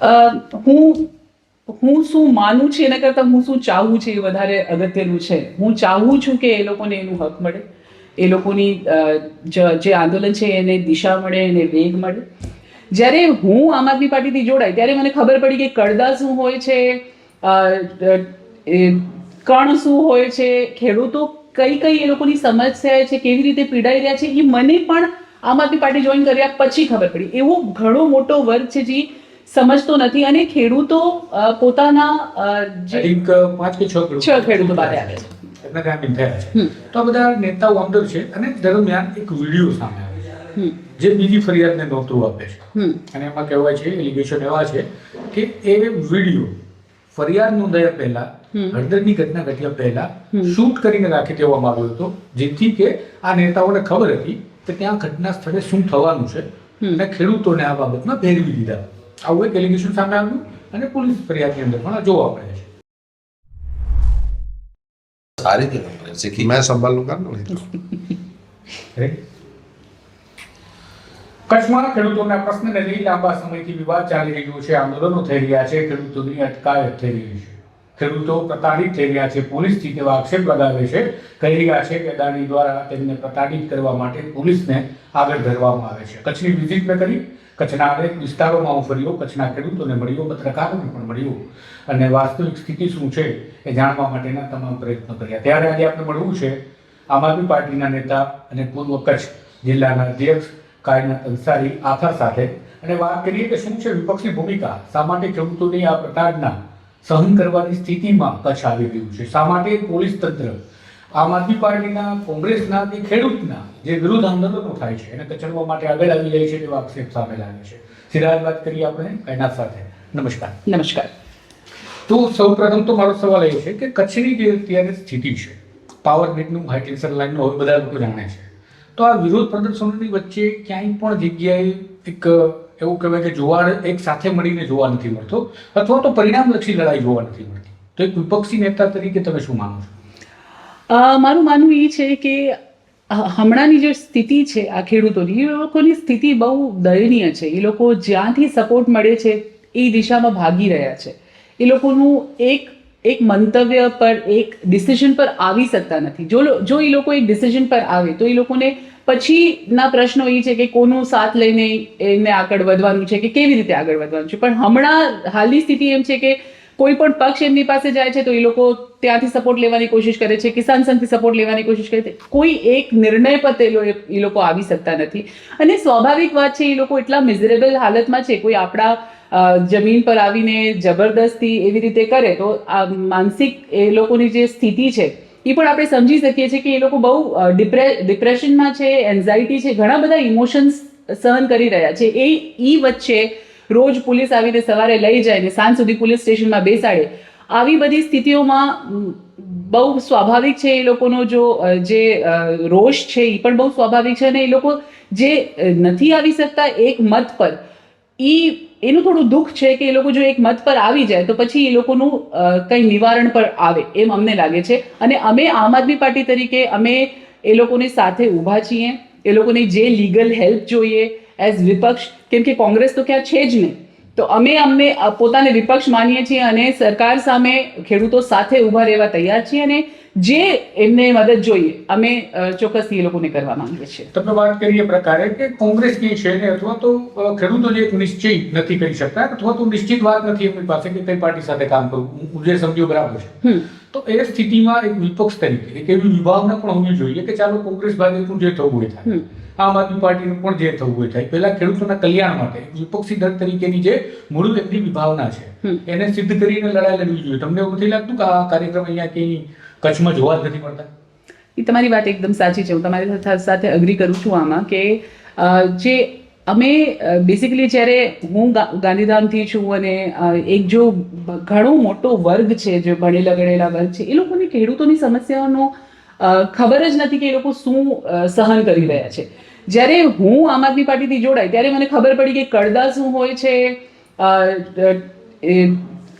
હું હું શું માનું છું એના કરતાં હું શું ચાહું છું એ વધારે અગત્યનું છે. હું ચાહું છું કે એ લોકોને એનું હક મળે. એ લોકોની જે આંદોલન છે એને દિશા મળે, એને વેગ મળે. જ્યારે હું આમ આદમી પાર્ટીથી જોડાઈ ત્યારે મને ખબર પડી કે કડદા શું હોય છે કણ શું હોય છે, ખેડૂતો કઈ કઈ એ લોકોની સમસ્યા છે, કેવી રીતે પીડાઈ રહ્યા છે, એ મને પણ આમ આદમી પાર્ટી જોઈન કર્યા પછી ખબર પડી. એવો ઘણો મોટો વર્ગ છે જે સમજતો નથી અને ખેડૂતો પોતાના જે પાંચ કે છ ખેડૂતો છ ખેડૂતો બહાર આવે છે. એમના ગ્રામીણ થયા છે. તો આ બધા નેતાઓ અંદર છે અને દરમિયાન એક વીડિયો સામે આવે છે. જે બીજી ફરિયાદને નોંધવું આપે છે. અને એમાં કહેવાય છે એલિગેશન એવા છે કે એ વીડિયો ફરિયાદ નોંધાયા પહેલા હળદરની ઘટના ઘટ્યા પહેલા શૂટ કરીને રાખી દેવામાં આવ્યો હતો. જેથી કે આ નેતાઓને ખબર હતી કે ત્યાં ઘટના સ્થળે શું થવાનું છે. અને ખેડૂતોને આ બાબતમાં ભેરવી દીધા. આવું એક એલિગેશન સામે આવ્યું અને પોલીસ ફરિયાદની અંદર પણ જોવા મળે છે. સારી રીતે શીખી મેં સંભાળનું કારણ કચ્છમાં ખેડૂતોના પ્રશ્નને લઈ લાંબા સમયથી વિવાદ ચાલી રહ્યો છે આંદોલનો થઈ રહ્યા છે ખેડૂતોની અટકાયત થઈ રહી છે. ખેડૂતો પ્રતાડિત થઈ રહ્યા છે. પોલીસથી તેવા આક્ષેપ લગાવે છે. કહી રહ્યા છે કે અદાણી દ્વારા તેમને પ્રતાડિત કરવા માટે પોલીસને આગળ ધરવામાં આવે છે. કચ્છની વિઝિટ મેં કરી. કચ્છના અનેક વિસ્તારોમાં હું ફર્યો. કચ્છના ખેડૂતોને મળ્યો. પત્રકારોને પણ મળ્યો. અને વાસ્તવિક સ્થિતિ શું છે એ જાણવા માટેના તમામ પ્રયત્નો કર્યા. ત્યારે આજે આપણે મળવું છે આમ આદમી પાર્ટીના નેતા અને પૂર્વ કચ્છ જિલ્લાના અધ્યક્ષ કાયનાથ અંસારી આથા સાથે. અને વાત કરીએ કે શું છે વિપક્ષની ભૂમિકા? શા માટે ખેડૂતોની આ પ્રકારના સહન કરવાની સ્થિતિમાં કચ્છ આવી ગયું છે. શા માટે? પોલીસ તંત્ર. આમ આદમી પાર્ટીના કોંગ્રેસના કે ખેડૂતના જે વિરુદ્ધ આંદોલનો થાય છે એને કચડવા માટે આગળ આવી જાય છે તેવા આક્ષેપ સામે લાગે છે. સિરાજ વાત કરીએ આપણે એના સાથે. નમસ્કાર. નમસ્કાર. તો સૌપ્રથમ તો મારો સવાલ એ છે કે કચ્છની જે અત્યારે સ્થિતિ છે પાવર ગ્રીડનું હાઈ ટેન્શન લાઈનનું હવે બધા લોકો જાણે છે. તો આ વિરોધ પ્રદર્શનોની વચ્ચે ક્યાંય પણ જગ્યાએ એક એવું કહેવાય કે જોવા એક સાથે મળીને જોવા નથી મળતો, અથવા તો પરિણામલક્ષી લડાઈ જોવા નથી મળતી. તો એક વિપક્ષી નેતા તરીકે તમે શું માનો છો? મારું માનવું એ છે કે હમણાંની જે સ્થિતિ છે આ ખેડૂતોની, એ લોકોની સ્થિતિ બહુ દયનીય છે. એ લોકો જ્યાંથી સપોર્ટ મળે છે એ દિશામાં ભાગી રહ્યા છે. એ લોકોનું એક એક મંતવ્ય પર, એક ડિસિઝન પર આવી શકતા નથી. જો જો એ લોકો એક ડિસિઝન પર આવે, તો એ લોકોને પછીના પ્રશ્નો એ છે કે કોનું સાથ લઈને એમને આગળ વધવાનું છે કે કેવી રીતે આગળ વધવાનું છે? પણ હમણાં હાલની સ્થિતિ એમ છે કે કોઈ પણ પક્ષ એમની પાસે જાય છે તો એ લોકો ત્યાંથી સપોર્ટ લેવાની કોશિશ કરે છે, કિસાન સંઘથી સપોર્ટ લેવાની કોશિશ કરે છે. કોઈ એક નિર્ણય પર તે એ લોકો આવી શકતા નથી. અને સ્વાભાવિક વાત છે એ લોકો એટલા મિઝરેબલ હાલતમાં છે, કોઈ આપણા જમીન પર આવીને જબરદસ્તી એવી રીતે કરે તો આ માનસિક એ લોકોની જે સ્થિતિ છે એ પણ આપણે સમજી શકીએ છીએ કે એ લોકો બહુ ડિપ્રે ડિપ્રેશનમાં છે એન્ઝાયટી છે, ઘણા બધા ઇમોશન્સ સહન કરી રહ્યા છે. એ એ વચ્ચે રોજ પોલીસ આવીને સવારે લઈ જાય ને સાંજ સુધી પોલીસ સ્ટેશનમાં બેસાડે. આવી બધી સ્થિતિઓમાં બહુ સ્વાભાવિક છે એ લોકોનો જો જે રોષ છે એ પણ બહુ સ્વાભાવિક છે અને એ લોકો જે નથી આવી શકતા એક મત પર, ઈ એનું થોડું દુઃખ છે કે એ લોકો જો એક મત પર આવી જાય, તો પછી એ લોકોનું કંઈ નિવારણ પર આવે એમ અમને લાગે છે. અને અમે આમ આદમી પાર્ટી તરીકે અમે એ લોકોની સાથે ઊભા છીએ, એ લોકોને જે લીગલ હેલ્પ જોઈએ એઝ વિપક્ષ, કેમ કે કોંગ્રેસ તો ક્યાં છે જ નહીં. તો અમે અમને પોતાને વિપક્ષ માનીએ છીએ અને સરકાર સામે ખેડૂતો સાથે ઊભા રહેવા તૈયાર છીએ અને જે એમને મદદ જોઈએ અમે ચોક્કસ એ લોકોને કરવા માંગીએ છીએ. તમે વાત કરી એ પ્રકારે કે કોંગ્રેસ કઈ છે ને અથવા તો અ, ખેડૂતો જે એક નિશ્ચય નથી કરી શકતા અથવા તો નિશ્ચિત વાત નથી એમની પાસે કે કઈ પાર્ટી સાથે કામ કરવું. હું જે સમજ્યો બરાબર છે. તો એ સ્થિતિમાં એક વિપક્ષ તરીકે એક એવી વિભાવના પણ હોવી જોઈએ કે ચાલો કોંગ્રેસ ભાજપનું જે થવું હોય થાય. આમ આદમી પાર્ટીનું પણ જે થવું હોય થાય. પહેલા ખેડૂતોના કલ્યાણ માટે વિપક્ષી દળ તરીકેની જે મૂળ એમની વિભાવના છે એને સિદ્ધ કરીને લડાઈ લડવી જોઈએ. તમને એવું નથી લાગતું કે આ કાર્યક્રમ અહીંયા ક્યાંય કચ્છમાં જોવા જ નથી મળતા? એ તમારી વાત એકદમ સાચી છે. હું તમારી સાથે- અગ્રી કરું છું આમાં કે જે અમે બેસિકલી જ્યારે હું ગાંધીધામથી છું અને એક જો ઘણો મોટો વર્ગ છે, જે ભણેલા ગણેલા વર્ગ છે, એ લોકોને ખેડૂતોની સમસ્યાઓનો ખબર જ નથી કે એ લોકો શું સહન કરી રહ્યા છે. જ્યારે હું આમ આદમી પાર્ટીથી જોડાઈ ત્યારે મને ખબર પડી કે કડદા શું હોય છે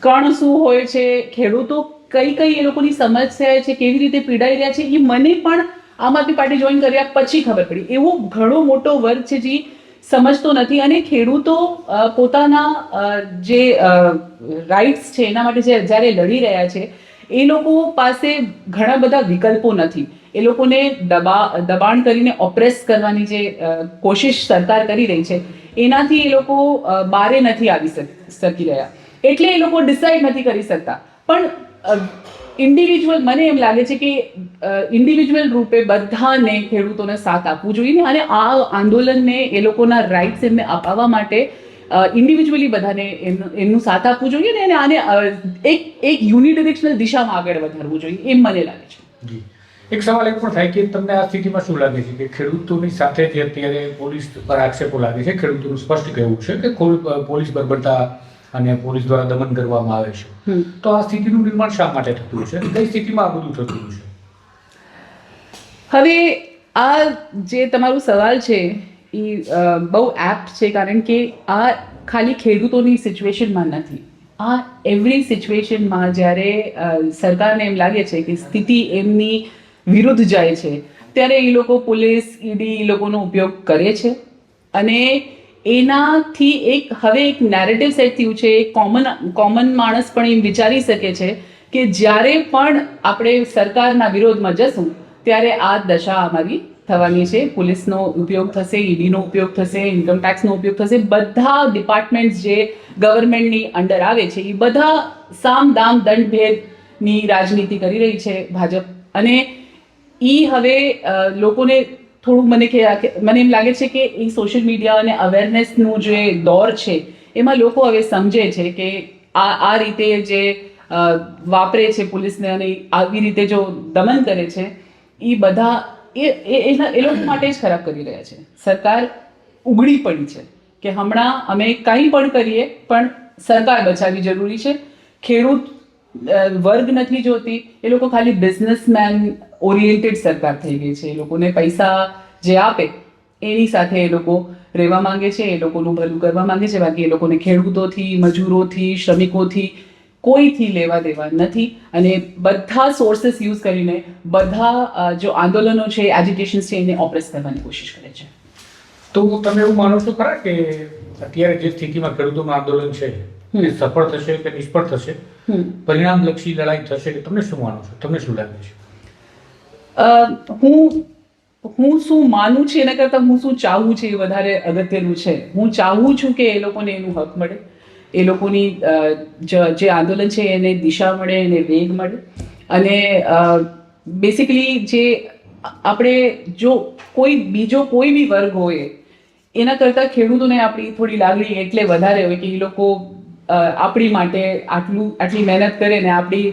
કણ શું હોય છે, ખેડૂતો કઈ કઈ એ લોકોની સમસ્યા છે કેવી રીતે પીડાઈ રહ્યા છે, એ મને પણ આમ આદમી પાર્ટી જોઈન કર્યા પછી ખબર પડી. એવો ઘણો મોટો વર્ગ છે જે સમજતો નથી અને ખેડૂતો પોતાના જે રાઇટ્સ છે, એના માટે જે જ્યારે લડી રહ્યા છે, એ લોકો પાસે ઘણા બધા વિકલ્પો નથી. એ લોકોને દબા, દબાણ કરીને ઓપ્રેસ કરવાની જે કોશિશ સરકાર કરી રહી છે, એનાથી એ લોકો બારે નથી આવી શકી રહ્યા. એટલે એ લોકો ડિસાઈડ નથી કરી શકતા. પણ ઇન્ડિવિજ્યુઅલ મને એમ લાગે છે કે ઇન્ડિવિજ્યુઅલ રૂપે બધાને ખેડૂતોને સાથ આપવું જોઈએ અને આ આંદોલનને એ લોકોના રાઇટ્સ એમને અપાવવા માટે ઇન્ડિવિજ્યુઅલી બધાને એમનું સાથ આપવું જોઈએ ને એને આને એક એક યુનિડિરેક્શનલ દિશામાં આગળ વધારવું જોઈએ એમ મને લાગે છે. એક સવાલ એ પણ થાય કે તમને આ સ્થિતિમાં શું લાગે છે કે ખેડૂતોની સાથે જે અત્યારે પોલીસ પર આક્ષેપો લાગે છે, ખેડૂતોનું સ્પષ્ટ કહેવું છે કે પોલીસ બર્બરતા અને પોલીસ દ્વારા દમન કરવામાં આવે છે. તો આ સ્થિતિનું નિર્માણ શા માટે થતું છે? કઈ સ્થિતિમાં આ બધું થતું છે? હવે આ જે તમારો સવાલ છે એ બહુ એપ્ટ છે કારણ કે આ ખાલી ખેડૂતોની સિચ્યુએશનમાં નથી. આ એવરી સિચ્યુએશનમાં જ્યારે સરકારને એમ લાગે છે કે સ્થિતિ એમની વિરુદ્ધ જાય છે ત્યારે એ લોકો પોલીસ ઈડી એ લોકોનો ઉપયોગ કરે છે. અને એનાથી એક હવે એક નેરેટિવ સેટ થયું છે એક કોમન કોમન માણસ પણ એમ વિચારી શકે છે કે જ્યારે પણ આપણે સરકારના વિરોધમાં જશું, ત્યારે આ દશા અમારી થવાની છે. પોલીસનો ઉપયોગ થશે, ઈડીનો ઉપયોગ થશે ઇન્કમ ટેક્સનો ઉપયોગ થશે. બધા ડિપાર્ટમેન્ટ્સ જે ગવર્મેન્ટની અંડર આવે છે એ બધા સામ દામ દંડભેદની રાજનીતિ કરી રહી છે ભાજપ. અને એ હવે લોકોને થોડુંક મને કે મને એમ લાગે છે કે એ સોશિયલ મીડિયા અને અવેરનેસનું જે દોર છે, એમાં લોકો હવે સમજે છે કે આ આ રીતે જે વાપરે છે પોલીસને અને આવી રીતે જો દમન કરે છે, એ બધા એ- એના એ લોકો માટે જ ખરાબ કરી રહ્યા છે. સરકાર ઉગડી પડી છે કે હમણાં અમે કંઈ પણ કરીએ, પણ સરકાર બચાવવી જરૂરી છે. ખેડૂત વર્ગ નથી જોતી. એ લોકો ખાલી બિઝનેસમેન ઓરિએન્ટેડ સરકાર થઈ ગઈ છે. એ લોકોને પૈસા જે આપે એની સાથે એ લોકો રહેવા માંગે છે એ લોકોનું ભલું કરવા માંગે છે. બાકી એ લોકોને ખેડૂતોથી મજૂરોથી શ્રમિકોથી કોઈથી લેવા દેવા નથી. અને બધા સોર્સેસ યુઝ કરીને બધા જો આંદોલનો છે એજ્યુકેશન છે એને ઓપરેસ કરવાની કોશિશ કરે છે. તો તમે એવું માનો છો ખરા કે અત્યારે જે સ્થિતિમાં ખેડૂતોનું આંદોલન છે એ સફળ થશે કે નિષ્ફળ થશે? પરિણામલક્ષી લડાઈ થશે કે તમને શું માનો છો? તમને શું લાગે છે? હું હું શું માનું છું એના કરતાં હું શું ચાહું છું એ વધારે અગત્યનું છે. હું ચાહું છું કે એ લોકોને એનું હક મળે. એ લોકોની જે આંદોલન છે એને દિશા મળે, એને વેગ મળે. અને બેસિકલી જે આપણે જો કોઈ, બીજો કોઈ બી વર્ગ હોય, એના કરતાં ખેડૂતોને આપણી થોડી લાગણી એટલે વધારે હોય કે એ લોકો આપણી માટે આટલું, આટલી મહેનત કરે ને આપણી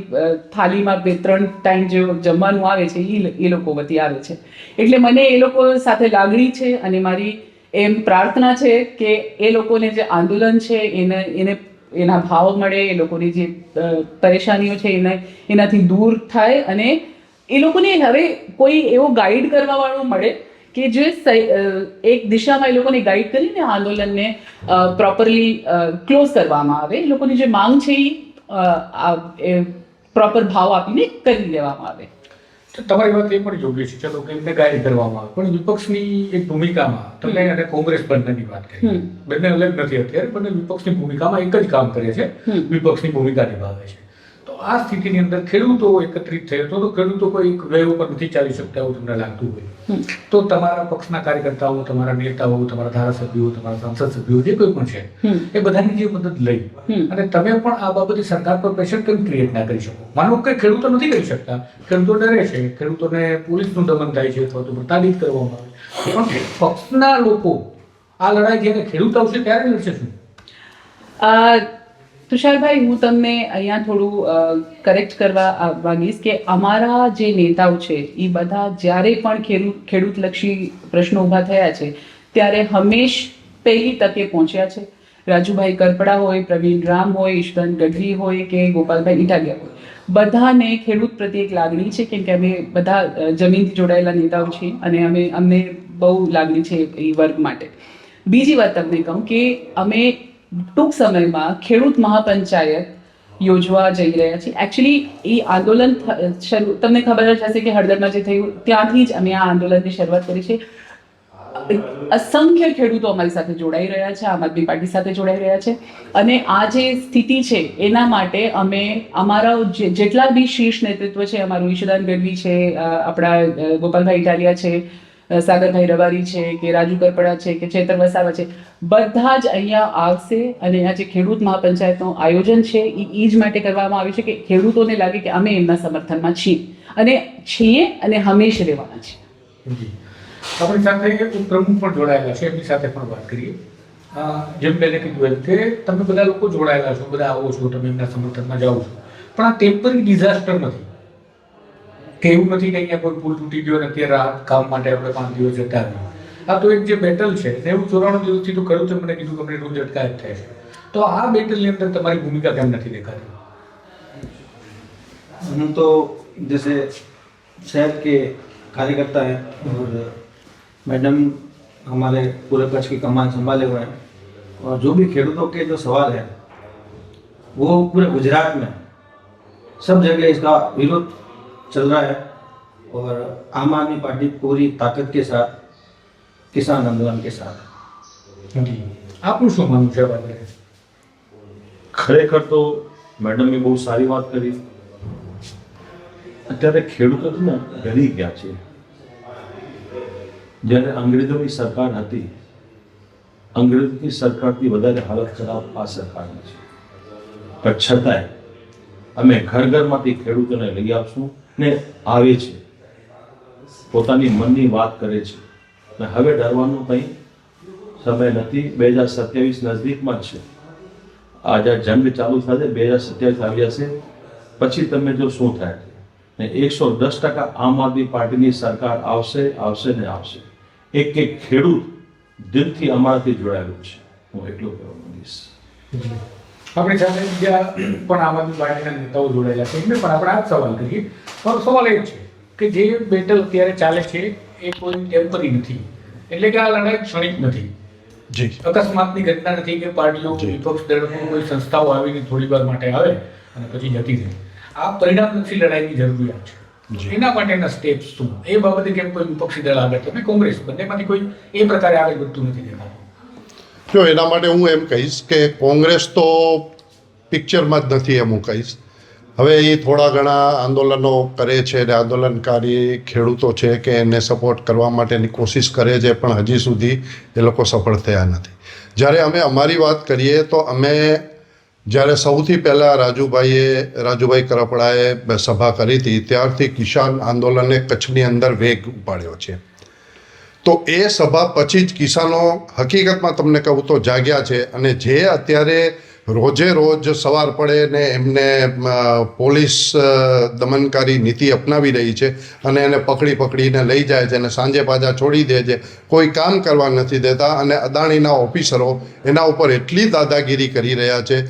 થાલીમાં બે, ત્રણ ટાઈમ જે જમવાનું આવે છે એ એ લોકો વતી આવે છે. એટલે મને એ લોકો સાથે લાગણી છે અને મારી એમ પ્રાર્થના છે કે એ લોકોને જે આંદોલન છે, એને એને, એના ભાવ મળે, એ લોકોની જે પરેશાનીઓ છે, એને, એનાથી દૂર થાય અને એ લોકોને હવે કોઈ એવો ગાઈડ કરવાવાળો મળે કે જે એક દિશામાં એ લોકોને ગાઈડ કરીને આંદોલનને પ્રોપરલી ક્લોઝ કરવામાં આવે. એ લોકોની જે માંગ છે એ પ્રોપર ભાવ આપીને કરી દેવામાં આવે. તો તમારી વાત એ પણ યોગ્ય છે. ચલો કે એમને ગાઈડ કરવામાં આવે. પણ વિપક્ષની એક ભૂમિકામાં તમે અને કોંગ્રેસ બંનેની વાત કરી. બંને અલગ નથી અત્યારે બંને વિપક્ષની ભૂમિકામાં એક જ કામ કરે છે. વિપક્ષની ભૂમિકા નિભાવે છે. આ સ્થિતિની અંદર ખેડૂતો એકત્રિત થયો તો તો ખેડૂતો કોઈ એક વે ઉપર નથી ચાલી શકતા એવું તમને લાગતું હોય. તો તમારા પક્ષના કાર્યકર્તાઓ તમારા નેતાઓ તમારા ધારાસભ્યો તમારા સંસદ સભ્યો જે કોઈ પણ છે એ બધાની જે મદદ લઈ. અને તમે પણ આ બાબતે સરકાર પર પ્રેશર કેમ ક્રિએટ ના કરી શકો? માનો કે ખેડૂતો નથી કરી શકતા. ખેડૂતો ડરે છે. ખેડૂતોને પોલીસનું દમન થાય છે અથવા તો પ્રતાડિત કરવામાં આવે પણ પક્ષના લોકો આ લડાઈ જ્યારે ખેડૂત આવશે ત્યારે લડશે શું? તુષારભાઈ, હું તમને અહીંયા થોડું કરેક્ટ કરવા માંગીશ કે અમારા જે નેતાઓ છે એ બધા જ્યારે પણ ખેડૂત ખેડૂતલક્ષી પ્રશ્નો ઊભા થયા છે, ત્યારે હંમેશ પહેલી તકે પહોંચ્યા છે. રાજુભાઈ કરપડા હોય, પ્રવીણ રામ હોય ઈશ્વરન ગઢવી હોય કે ગોપાલભાઈ ઇટાલિયા હોય. બધાને ખેડૂત પ્રત્યે એક લાગણી છે કેમ કે અમે બધા જમીનથી જોડાયેલા નેતાઓ છીએ અને અમે, અમને બહુ લાગણી છે એ વર્ગ માટે. બીજી વાત તમને કહું કે અમે ટૂંક સમયમાં ખેડૂત મહાપંચાયત યોજવા જઈ રહ્યા છીએ એકચ્યુઅલી એ આંદોલન શરૂ, તમને ખબર જ હશે કે હળદરમાં જે થયું, ત્યાંથી જ અમે આ આંદોલનની શરૂઆત કરી છે. અસંખ્ય ખેડૂતો અમારી સાથે જોડાઈ રહ્યા છે, આમ આદમી પાર્ટી સાથે જોડાઈ રહ્યા છે. અને આ જે સ્થિતિ છે, એના માટે અમે અમારા જેટલા બી શીર્ષ નેતૃત્વ છે, અમારું ઈશુદાન ગઢવી છે આપણા ગોપાલભાઈ ઇટાલિયા છે સાગરભાઈ રબારી છે, કે રાજુ કરપડા છે, કે ચેતર વસાવા છે, બધા જ અહીંયા આવશે અને અહીંયા જે ખેડૂત મહાપંચાયતનું આયોજન છે એ એ જ માટે કરવામાં આવ્યું છે કે ખેડૂતોને લાગે કે અમે એમના સમર્થનમાં છીએ અને છીએ અને હંમેશ રહેવાના છીએ. આપણી સાથે પ્રમુખ પણ જોડાયેલા છે, એમની સાથે પણ વાત કરીએ. જેમ બેને કીધું એમ કે તમે બધા લોકો જોડાયેલા છો, બધા આવો છો, તમે એમના સમર્થનમાં જાઓ છો. પણ આ ટેમ્પરરી ડિઝાસ્ટર નથી. કે એવું નથી કે અહીંયા કોઈ પુલ તૂટી ગયો અને અત્યારે રાહત કામ માટે આપણે પાંચ દિવસ જતા રહીએ આ તો એક જે બેટલ છે નેવું ચોરાણું દિવસથી તો ખેડૂતે મને કીધું કે અમને રોજ અટકાયત થાય છે તો આ બેટલની અંદર તમારી ભૂમિકા કેમ નથી દેખાતી हम तो जैसे शहर के कार्यकर्ता हैं और मैडम हमारे पूरे कच्छ की कमान संभाले हुए हैं और जो भी खेडूतों के जो सवाल हैं वो पूरे गुजरात में सब जगह इसका विरोध चल रहा है और आम आदमी पार्टी पूरी ताकत के साथ किसान आंदोलन के साथ है જી આપનું શું માનવું છે આ બાબતે ખરેખર તો મેડમે બહુ સારી વાત કરી અત્યારે ખેડૂતો છે ને ડરી ગયા છે જ્યારે અંગ્રેજોની સરકાર હતી અંગ્રેજોની સરકારથી વધારે હાલત ખરાબ આ સરકારની છે પણ છતાંય અમે ઘર ઘરમાંથી ખેડૂતોને લઈ આપશું ને આવે છે. પોતાની મનની વાત કરે છે. ને હવે ડરવાનું કંઈ સમય નથી. બે હજાર સત્યાવીસ નજદીકમાં જ છે. આ જે જંગ ચાલુ થશે, બે હજાર સત્યાવીસ આવી જશે. પછી તમે જો શું થાય. ને એકસો દસ ટકા આમ આદમી પાર્ટીની સરકાર આવશે આવશે ને આવશે. એક એક ખેડૂત દિલથી અમારાથી જોડાયેલું છે. હું એટલું કહેવા માંગીશ. આપણી સાથે બીજા પણ આમ આદમી પાર્ટીના નેતાઓ જોડાયેલા છે. એમને પણ આપણે આ સવાલ કરીએ. પણ સવાલ એ છે કે જે બેટલ અત્યારે ચાલે છે એ કોઈ ટેમ્પરી નથી. એટલે કે આ લડાઈ ક્ષણિક નથી. જી. અકસ્માતની ઘટના નથી કે પાર્ટીઓ. વિપક્ષ દળનો કોઈ સંસ્થાઓ આવીને થોડી વાર માટે આવે અને પછી જતી રહે. આ પરિણામલક્ષી લડાઈની જરૂરિયાત. છે એના માટેના સ્ટેપ્સ શું? એ બાબતે કેમ કોઈ વિપક્ષી દળ આગળ તમે કોંગ્રેસ બંનેમાંથી કોઈ એ પ્રકારે આગળ વધતું નથી દેખાતું? જો એના માટે હું એમ કહીશ કે કોંગ્રેસ તો પિક્ચરમાં જ નથી એમ હું કહીશ. હવે એ થોડા ઘણા આંદોલનો કરે છે અને આંદોલનકારી ખેડૂતો છે કે એને સપોર્ટ કરવા માટેની કોશિશ કરે છે પણ હજી સુધી એ લોકો સફળ થયા નથી. જ્યારે અમે અમારી વાત કરીએ તો અમે જ્યારે સૌથી પહેલાં રાજુભાઈએ, રાજુભાઈ કરપડાએ સભા કરી હતી ત્યારથી કિસાન આંદોલને કચ્છની અંદર વેગ ઉપાડ્યો છે. તો એ સભા પછી જ કિસાનો હકીકતમાં તમને કહું તો જાગ્યા છે અને જે અત્યારે રોજે રોજ સવાર પડે ને એમને પોલીસ દમનકારી નીતિ અપનાવી રહી છે અને એને પકડી પકડીને લઈ જાય છે અને સાંજે પાછા છોડી દે છે, કોઈ કામ કરવા નથી દેતા અને અદાણીના ઓફિસરો એના ઉપર એટલી દાદાગીરી કરી રહ્યા છે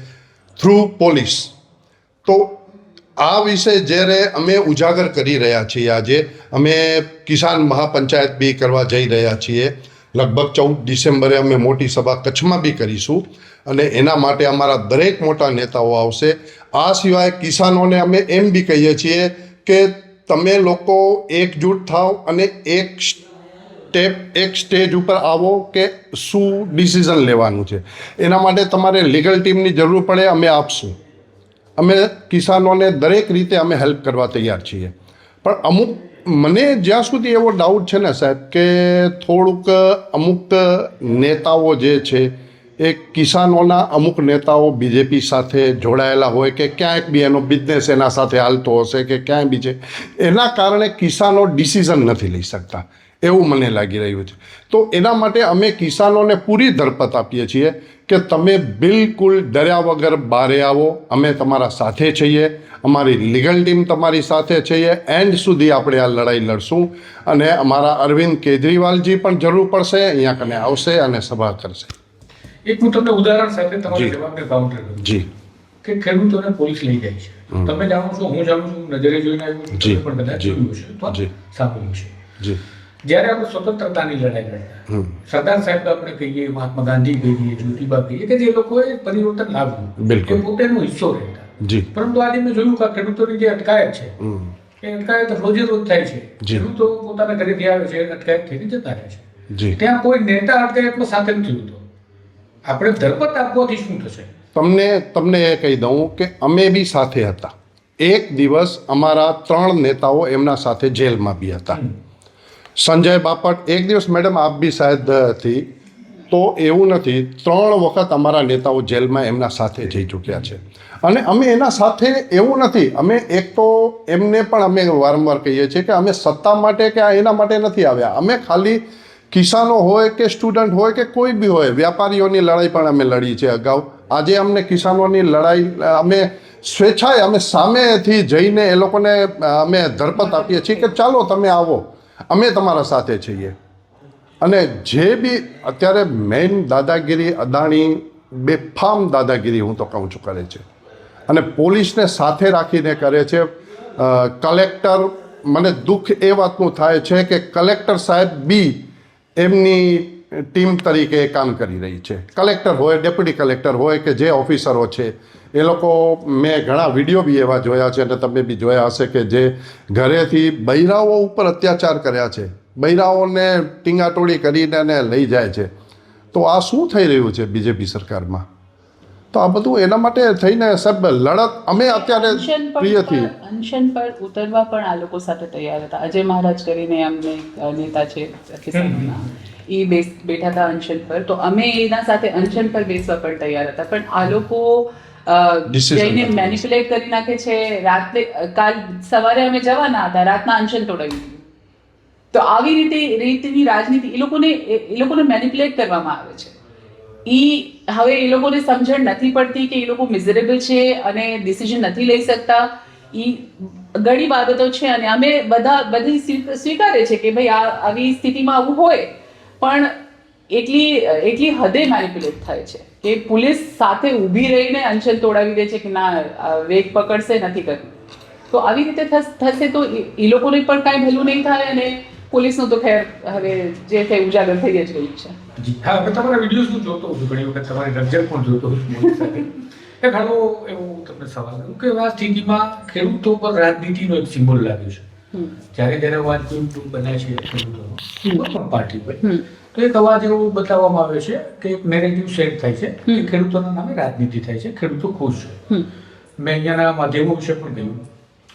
થ્રુ પોલીસ. તો આ વિષય જ્યારે અમે ઉજાગર કરી રહ્યા છીએ આજે, અમે કિસાન મહાપંચાયત બી કરવા જઈ રહ્યા છીએ. લગભગ ચૌદ ડિસેમ્બરે અમે મોટી સભા કચ્છમાં બી કરીશું અને એના માટે અમારા દરેક મોટા નેતાઓ આવશે. આ સિવાય કિસાનોને અમે એમ બી કહીએ છીએ કે તમે લોકો એકજૂટ થાવ અને એક સ્ટેપ, એક સ્ટેજ ઉપર આવો કે શું ડિસિઝન લેવાનું છે. એના માટે તમારે લીગલ ટીમની જરૂર પડે, અમે આપશું. અમે કિસાનોને દરેક રીતે અમે હેલ્પ કરવા તૈયાર છીએ. પણ અમુક, મને જ્યાં સુધી એવો ડાઉટ છે ને સાહેબ, કે થોડુંક અમુક નેતાઓ જે છે, એ કિસાનોના અમુક નેતાઓ બીજેપી સાથે જોડાયેલા હોય કે ક્યાંક બી એનો બિઝનેસ એના સાથે હાલતો હશે કે ક્યાંય બી છે, એના કારણે કિસાનો ડિસિઝન નથી લઈ શકતા. એવું મને લાગી રહ્યું છે. તો એના માટે અમે કિસાનોને પૂરી ધરપત આપીએ છીએ કે તમે બિલકુલ ડર્યા વગર બહારે આવો. અમે તમારા સાથે છીએ. અમારી લીગલ ટીમ તમારી સાથે છીએ. એન્ડ સુધી આપણે આ લડાઈ લડશું. અને અમારા અરવિંદ કેજરીવાલજી પણ જરૂર પડશે અહીંયા કને આવશે અને સભા કરશે. એક હું તમને ઉદાહરણ સાથે તમારી. જવાબને કાઉન્ટર જી. કે ખેડૂતોને પોલીસ લઈ જાય છે. તમે જાણો છો હું જાણું છું નજરે જોઈને આવ્યું છું પણ કદાચ જોયું છે સાંભળ્યું છે જી. જ્યારે આપણે સ્વતંત્રતાની લડાઈ લડતા. સરદાર સાહેબ આપણે કહીએ મહાત્મા ગાંધી કહીએ જ્યોતિબા કહીએ કે જે લોકોએ પરિવર્તન લાવ્યું બિલકુલ. એ પોતેનો હિસ્સો રહેતા. જી. પરંતુ આજે મેં જોયું કે ખેડૂતોની જે અટકાયત છે એ અટકાયત રોજે રોજ થાય છે. ખેડૂતો પોતાના ઘરેથી આવે છે અટકાયત થઈને જતા રહે છે. ત્યાં કોઈ નેતા અટકાયતમાં સાથે નથી હોતો આપણે ધરપત આપવાથી શું થશે? તમને તમને એ કહી દઉં કે અમે બી સાથે હતા. એક દિવસ અમારા ત્રણ નેતાઓ એમના સાથે જેલમાં બી હતા. સંજય બાપટ, એક દિવસ મેડમ આપ બી શાયદ હતી તો એવું નથી, ત્રણ વખત અમારા નેતાઓ જેલમાં એમના સાથે જઈ ચૂક્યા છે. અને અમે એના સાથે એવું નથી, અમે એક તો એમને પણ અમે વારંવાર કહીએ છીએ કે અમે સત્તા માટે કે આ એના માટે નથી આવ્યા. અમે ખાલી કિસાનો હોય કે સ્ટુડન્ટ હોય કે કોઈ બી હોય, વ્યાપારીઓની લડાઈ પણ અમે લડી છે અગાઉ. આજે અમને કિસાનોની લડાઈ, અમે સ્વેચ્છાએ અમે સામેથી જઈને એ લોકોને અમે ધરપત આપીએ છીએ કે ચાલો તમે આવો. અમે તમારા સાથે છીએ. અને જે બી અત્યારે મેઇન દાદાગીરી, અદાણી, બેફામ દાદાગીરી હું તો કહું છું કરે છે. અને પોલીસને સાથે રાખીને કરે છે. કલેક્ટર, મને દુઃખ એ વાતનું થાય છે કે કલેક્ટર સાહેબ બી એમની ટીમ તરીકે કામ કરી રહી છે. કલેક્ટર હોય, ડેપ્યુટી કલેક્ટર હોય કે જે ઓફિસરો છે એ લોકો મેં ઘણા વીડિયો બી એવા જોયા છે અને તમે બી જોયા હશે કે જે ઘરેથી બૈરાઓ ઉપર અત્યાચાર કર્યા છે. બૈરાઓને ટીંગાટોળી કરીને એને લઈ જાય છે. તો આ શું થઈ રહ્યું છે બીજેપી સરકારમાં? તો આ બધું એના માટે થઈને સાહેબ લડત અમે અત્યારે પ્રિયથી અનશન પર ઉતરવા પણ આ લોકો સાથે તૈયાર હતા. અજય મહારાજ કરીને અમને નેતા છે એ બેસ બેઠા હતા અનશન પર. તો અમે એના સાથે અનશન પર બેસવા પણ તૈયાર હતા. પણ આ લોકો જઈને મેનિપ્યુલેટ કરી નાખે છે. રાતે કાલ સવારે અમે જવાના હતા. રાતના અનશન તોડાવી તો આવી રીતે રીતની રાજનીતિ એ લોકોને એ એ લોકોને મેનિપ્યુલેટ કરવામાં આવે છે. ઈ હવે એ લોકોને સમજણ નથી પડતી કે એ લોકો મિઝરેબલ છે અને ડિસિઝન નથી લઈ શકતા. ઈ ઘણી બાબતો છે અને અમે બધા બધી સ્વીકારે છે કે ભાઈ આ આવી સ્થિતિમાં આવું હોય. પણ એટલી એટલી હદે મેનિપ્યુલેટ થાય છે કે પોલીસ સાથે ઊભી રહીને અંશન તોડાવી દે છે કે ના વેગ પકડશે, નથી કરવું તો આવી રીતે થશે તો એ- લોકોને પણ કાંઈ ભલું નહીં થાય અને પોલીસનું તો ખેર, હવે જે કંઈ ઉજાગર થઈ જ ગયું છે. જી, હા, હવે તમારા વિડીયોઝ હું જોતો હોઉં છું ઘણી વખત તમારી રજર પણ જોતો હોઉં ઘણો એવો તમને સવાલ કરું કે આ સ્થિતિમાં ખેડૂતો પર રાજનીતિનો એક સિમ્બોલ લાગ્યો છે. જ્યારે જ્યારે કોઈ ગ્રુપ બને છે ખેડૂતોનો પાર્ટી પર. તો એક અવાજ એવો બતાવવામાં આવે છે કે એક નેરેટિવ સેટ થાય છે કે ખેડૂતોના નામે રાજનીતિ થાય છે ખેડૂતો ખુશ છે. મેં અહીંયાના માધ્યમો વિશે પણ કહ્યું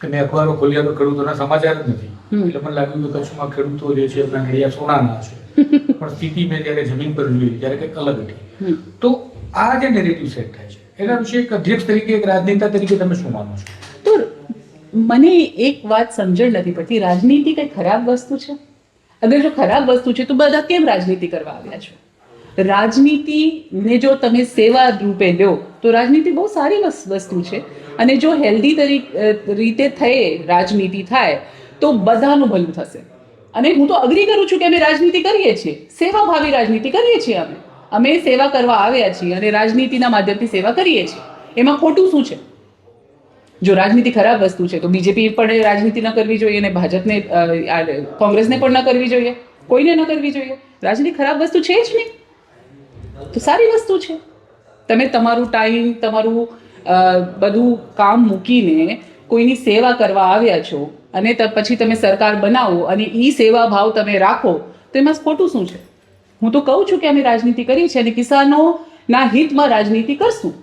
કે મેં અખબારો ખોલ્યા તો ખેડૂતોના સમાચાર જ નથી. એટલે મને લાગ્યું કે કચ્છમાં ખેડૂતો જે છે એમના નડિયા સોનાના છે. પણ સ્થિતિ મેં જ્યારે જમીન પર જોઈ ત્યારે કંઈક અલગ હતી. તો આ જે નેરેટિવ સેટ થાય છે એના વિશે એક અધ્યક્ષ તરીકે એક રાજનેતા તરીકે તમે શું માનો છો? મને એક વાત સમજણ નથી પડતી. રાજનીતિ કંઈ ખરાબ વસ્તુ છે? અગર જો ખરાબ વસ્તુ છે, તો બધા કેમ રાજનીતિ કરવા આવ્યા છો? રાજનીતિને જો તમે સેવા રૂપે લો, તો રાજનીતિ બહુ સારી વસ્તુ છે. અને જો હેલ્ધી રીતે થઈ રાજનીતિ થાય, તો બધાનું ભલું થશે. અને હું તો અગ્રી કરું છું કે અમે રાજનીતિ કરીએ છીએ. સેવાભાવી રાજનીતિ કરીએ છીએ અમે. અમે સેવા કરવા આવ્યા છીએ અને રાજનીતિના માધ્યમથી સેવા કરીએ છીએ. એમાં ખોટું શું છે? જો રાજનીતિ ખરાબ વસ્તુ છે, તો બીજેપી પણ રાજનીતિ ન કરવી જોઈએ અને ભાજપને કોંગ્રેસને પણ ન કરવી જોઈએ. કોઈને ન કરવી જોઈએ. રાજનીતિ ખરાબ વસ્તુ છે જ નહીં. તો સારી વસ્તુ છે. તમે તમારું ટાઈમ, તમારું બધું કામ મૂકીને કોઈની સેવા કરવા આવ્યા છો અને પછી તમે સરકાર બનાવો અને એ સેવા ભાવ તમે રાખો, તો એમાં ખોટું શું છે? હું તો કહું છું કે અમે રાજનીતિ કરી છે અને કિસાનોના હિતમાં રાજનીતિ કરશું.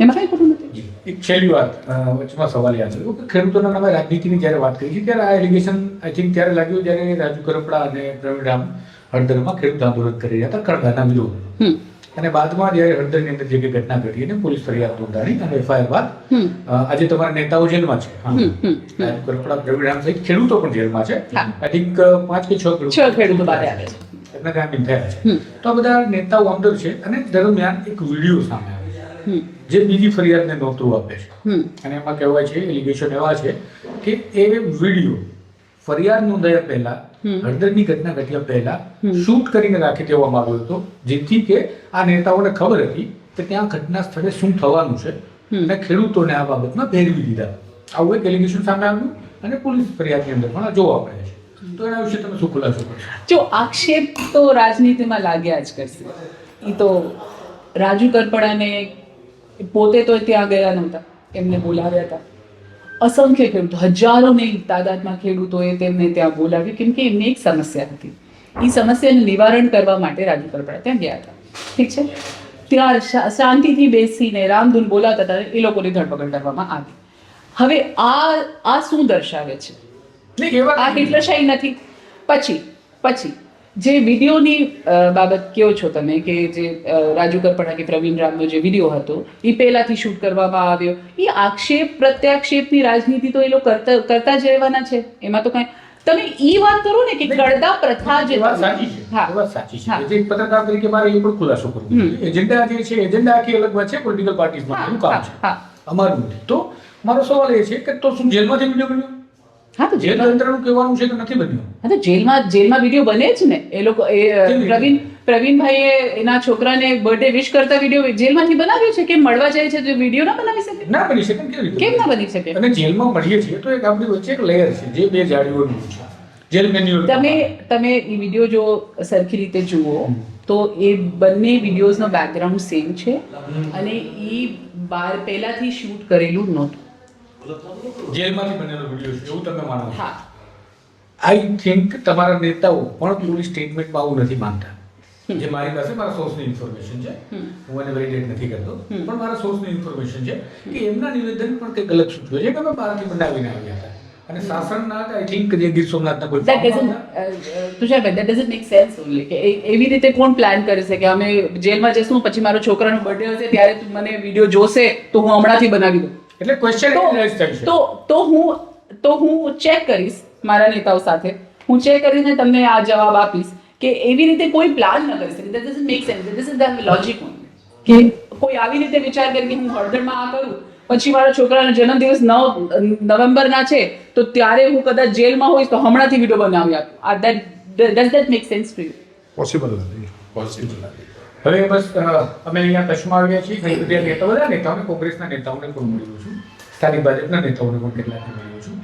એમાં કંઈ ખોટું નથી. એક છેલ્લી વાત વચમાં સવાલ યાદ આવ્યો કે ખેડૂતોના નામે રાજનીતિની જ્યારે વાત કરી છે ત્યારે આ એલિગેશન આઈ થિંક ત્યારે લાગ્યું જ્યારે રાજુ કરપડા અને પ્રવીણ રામ હળદરમાં ખેડૂત આંદોલન કરી રહ્યા હતા કડકાના વિરોધ. અને બાદમાં જ્યારે હળદરની અંદર જે ઘટના ઘટી અને પોલીસ ફરિયાદ નોંધાણી અને એફઆઈઆર બાદ આજે તમારા નેતાઓ જેલમાં છે. રાજુ કરપડા પ્રવીણ રામ સહિત ખેડૂતો પણ જેલમાં છે. આઈ થિંક પાંચ કે છ ખેડૂતો બહાર આવ્યા છે. એમના જામીન થયા છે. તો આ બધા નેતાઓ અંદર છે અને દરમિયાન એક વીડિયો સામે આવે છે. હમ. જે બીજી ફરિયાદને નોતરું આપે છે. અને એમાં કહેવાય છે એલિગેશન એવા છે કે એ વીડિયો ફરિયાદ નોંધાયા પહેલા. હળદરની ઘટના ઘટ્યા પહેલા શૂટ કરીને રાખી દેવામાં આવ્યો હતો જેથી કે આ નેતાઓને ખબર હતી કે ત્યાં ઘટના સ્થળે શું થવાનું છે. અને ખેડૂતોને આ બાબતમાં ભેરવી દીધા. આવું એક એલિગેશન સામે આવ્યું અને પોલીસ ફરિયાદની અંદર પણ જોવા મળે છે. તો એના વિશે તમે શું ખુલાસો જો આક્ષેપ તો રાજનીતિમાં લાગ્યા જ કરશે. એ તો રાજુ કરપડાને પોતે તો ત્યાં ગયા નહોતા. એમને બોલાવ્યા હતા. અસંખ્ય ખેડૂતો હજારો નહીં તાદાદમાં ખેડૂતોએ તેમને ત્યાં બોલાવ્યું કેમ કે એમની એક સમસ્યા હતી. એ સમસ્યાનું નિવારણ કરવા માટે રાજુ કરપડા ત્યાં ગયા હતા. ઠીક છે? ત્યાં શાંતિથી બેસીને રામધૂન બોલાવતા હતા એ લોકોની ધરપકડ કરવામાં આવી. હવે આ આ શું દર્શાવે છે? આ હિટલરશાહી નથી. પછી પછી. જે વિડીયોની બાબત કયો છો તમે કે જે રાજુ કરપણા કે પ્રવીણ રામનો જે વીડિયો હતો એ પહેલાથી શૂટ કરવામાં આવ્યો? એ આક્ષેપ પ્રત્યાક્ષેપની રાજનીતિ તો એ લોકો કરતા કરતા જ રહેવાના છે. એમાં તો કાંઈ તમે એ વાત કરો ને કે કડદા પ્રથા જે સાચી છે. હા. વાત સાચી છે. જે પત્રકાર તરીકે મારે એ પણ ખુલાસો કરવો એજન્ડા જે છે એજન્ડા આખી અલગ વાત છે પોલિટિકલ પાર્ટીઝમાં કામ છે. અમારું તો મારો સવાલ એ છે કે તો શું જેલમાંથી વીડિયો હા તો જેલ તંત્રનું કહેવાનું છે કે નથી બન્યું? હા તો જેલમાં જેલમાં વીડિયો બને જ ને. એ લોકો એ પ્રવીણ પ્રવીણભાઈએ એના છોકરાને બર્થડે વિશ કરતા વીડિયો જેલમાંથી બનાવ્યો છે કે મળવા જાય છે તો વીડિયો ના બનાવી શકે? ના બની શકે કેવી રીતે? કેમ ના બની શકે? અને જેલમાં મળીએ છીએ તો એક આપણી વચ્ચે એક લેયર છે જે બે જાળીઓનું છે. જેલ મેન્યુઅલ તમે તમે એ વીડિયો જો સરખી રીતે જુઓ તો એ બંને વિડીયોઝનો બેકગ્રાઉન્ડ સેમ છે. અને એ બાર પહેલાથી શૂટ કરેલું નહોતું. જેલમાંથી બનેલો વીડિયો છે એવું તમે માનો હા. આઈ થિંક તમારા નેતાઓ પણ પોલીસ સ્ટેટમેન્ટમાં આવું નથી માનતા. જે મારી પાસે મારા સોર્સની ઇન્ફોર્મેશન છે. હું એને વેલિડેટ નથી કરતો. પણ મારા સોર્સની ઇન્ફોર્મેશન છે કે એમના નિવેદન પણ કંઈક અલગ સૂચવે છે કે અમે બહારથી બનાવીને આવ્યા હતા. અને શાસનના આઈ થિંક જે ગીર સોમનાથના કોઈ uh, uh, Tusharbhai that doesn't make sense only કે એવી રીતે કોણ પ્લાન કરે છે કે અમે જેલમાં જઈશું પછી મારો છોકરાનો બર્થડે હશે ત્યારે તું મને વીડિયો જોશે તો હું હમણાંથી બનાવી દઉં. એટલે ક્વેશ્ચન તો તો તો હું તો હું ચેક કરીશ મારા નેતાઓ સાથે. હું ચેક કરીને તમને આ જવાબ આપીશ કે એવી રીતે કોઈ પ્લાન ન કરી શકે. That is make sense this is the logic કે કોઈ આવી રીતે વિચાર કરે કે હું હળદરમાં આ કરું પછી મારા છોકરાનો જન્મદિવસ નવ નવેમ્બરના છે તો ત્યારે હું કદાચ જેલમાં હોઈશ તો હમણાંથી વીડિયો બનાવી આપું. આ that does that make sense to you possible નથી. પોઝિટિવ હવે બસ અમે અહીંયા કચ્છમાં આવ્યા છીએ. ઘણી બધી નેતા બધા નેતાઓને કોંગ્રેસના નેતાઓને પણ મળ્યું છું. સ્થાનિક ભાજપના નેતાઓને પણ કેટલાકને મળ્યો છું.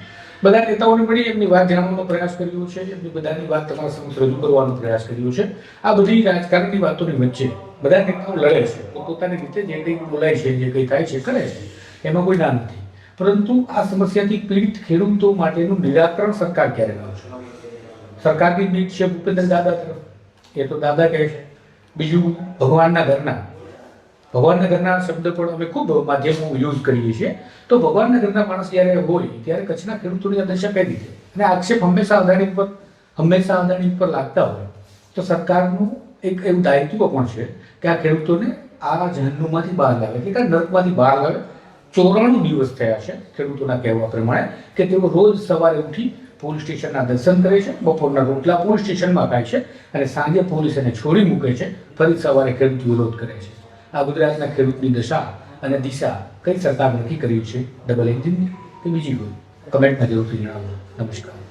બધા નેતાઓને મળી એમની વાત જાણવાનો પ્રયાસ કર્યો છે, એમની બધાની વાત તમારા સમક્ષ રજૂ કરવાનો પ્રયાસ કર્યો છે. આ બધી રાજકારણની વાતોની વચ્ચે બધા નેતાઓ લડે છે. પોતાની રીતે જે કંઈ બોલાય છે, જે કંઈ થાય છે, કરે છે, એમાં કોઈ ના નથી. પરંતુ આ સમસ્યાથી પીડિત ખેડૂતો માટેનું નિરાકરણ સરકાર ક્યારે લાવશે? સરકારની નીટ છે ભૂપેન્દ્ર દાદા તરફ. એ તો દાદા કહે છે. બીજું ભગવાનના ઘરના. ભગવાનના ઘરના શબ્દ પણ અમે ખૂબ માધ્યમો યુઝ કરીએ છીએ. તો ભગવાનના ઘરના માણસ જ્યારે હોય, ત્યારે કચ્છના ખેડૂતોની દશા કઈ રીતે? અને આક્ષેપ હંમેશા અદાણી પર, હંમેશા અદાણી પર લાગતા હોય. તો સરકારનું એક એવું દાયિત્વ પણ છે કે આ ખેડૂતોને આ જહન્નુમાંથી બહાર લાવે કે આ નર્કમાંથી બહાર લાવે. ચોરાણું દિવસ થયા છે ખેડૂતોના કહેવા પ્રમાણે કે તેઓ રોજ સવારે ઉઠી પોલીસ સ્ટેશનના દર્શન કરે છે, બપોરના રોટલા પોલીસ સ્ટેશનમાં ખાય છે અને સાંજે પોલીસ એને છોડી મૂકે છે, ફરી સવારે ખેડૂત વિરોધ કરે છે. આ ગુજરાતના ખેડૂતની દશા અને દિશા કઈ સરકાર નક્કી કર્યું છે? ડબલ એન્જિનની કે બીજી કોઈ? કમેન્ટમાં જરૂરથી જણાવો. નમસ્કાર.